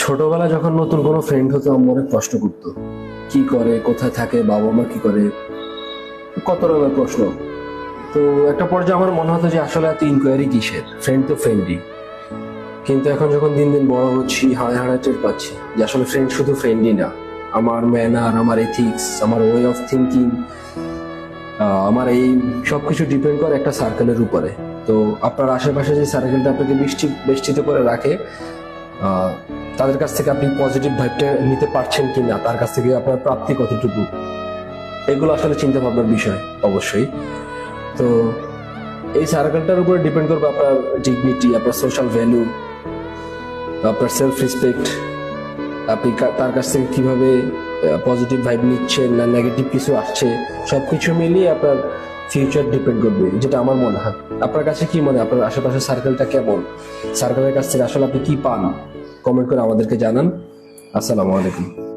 ছোটবেলায় যখন নতুন কোনো ফ্রেন্ড হতো, আমার অনেক কষ্ট করতো। কি করে, কোথায় থাকে, বাবা মা কি করে, কত রকমের প্রশ্ন। তো একটা পর্যায়ে আমার মনে হতো যে আসলে এত ইনকোয়ারি কিসের? ফ্রেন্ড তো ফ্রেন্ডই কিন্তু এখন যখন দিন দিন বড় হচ্ছি হাড়ে হাড়ে টের পাচ্ছি যে আসলে ফ্রেন্ড শুধু ফ্রেন্ডই না। আমার ম্যানার আমার এথিক্স আমার ওয়ে অফ থিঙ্কিং আমার এই সবকিছু ডিপেন্ড করে একটা সার্কেলের উপরে। তো আপনার আশেপাশে যে সার্কেলটা আপনাকে বৃষ্টি বেষ্টিত করে রাখে তাদের কাছ থেকে আপনি পজিটিভ ভাইবটা নিতে পারছেন কি না তার কাছ থেকে আপনার প্রাপ্তি কতটুকু, এগুলো আসলে চিন্তা ভাবনার বিষয়, অবশ্যই। তো এই সার্কেলটার উপরে ডিপেন্ড করবে আপনার ডিগনিটি আপনার সোশ্যাল ভ্যালু আপনার সেলফ রেসপেক্ট আপনি তার কাছ থেকে কীভাবে পজিটিভ ভাইব নিচ্ছেন না নেগেটিভ কিছু আসছে, সবকিছু মিলিয়ে আপনার ফিউচার ডিপেন্ড করবে, যেটা আমার মনে হয়। আপনার কাছে কি মনে হয়? আপনার আশেপাশের সার্কেলটা কেমন? সার্কেলের কাছ থেকে আসলে আপনি কি পান? কমেন্ট করে আমাদেরকে জানান। আসসালামু আলাইকুম।